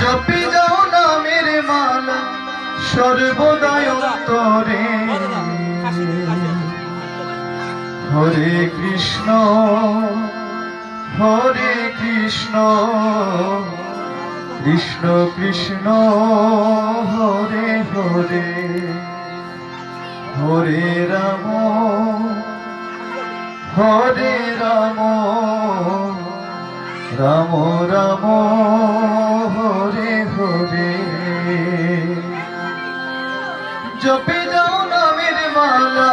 জপি যাও নামের মালা, সর্বদাই অন্তরে। হরে কৃষ্ণ হরে কৃষ্ণ কৃষ্ণ কৃষ্ণ, হরে হরে। হরে রাম হরে রাম রাম রাম। জপে যাও নামের মালা।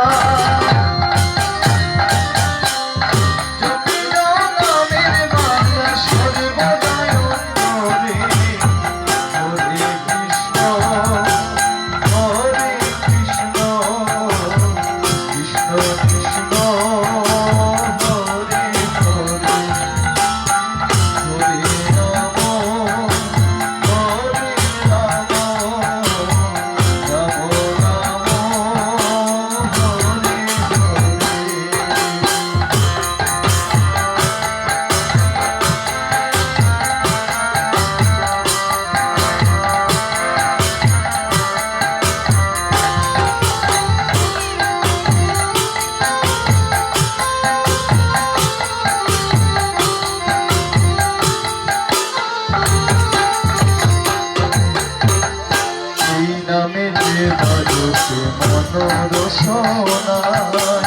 আদর সোনায়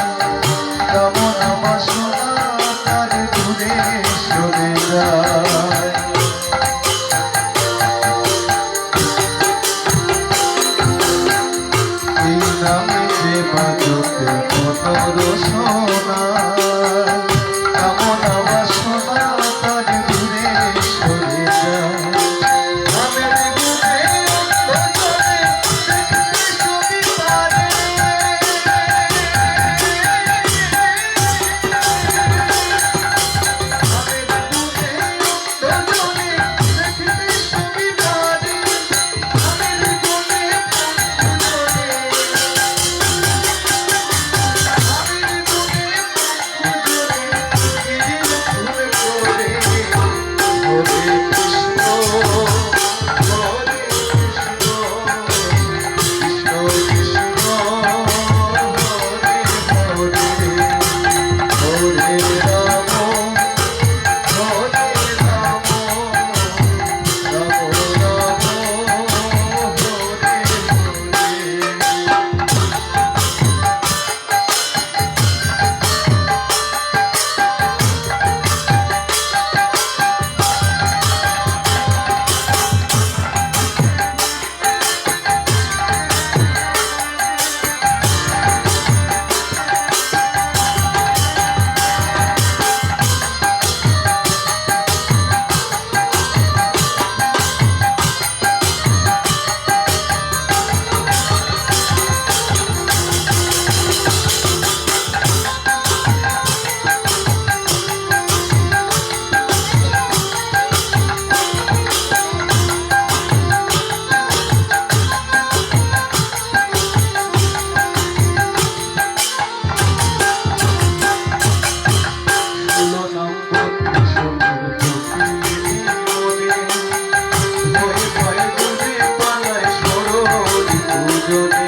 কেমন বাসনা তার দূরে সরে যায়। এই নামে যে বাজতে কত রোসনা শুনে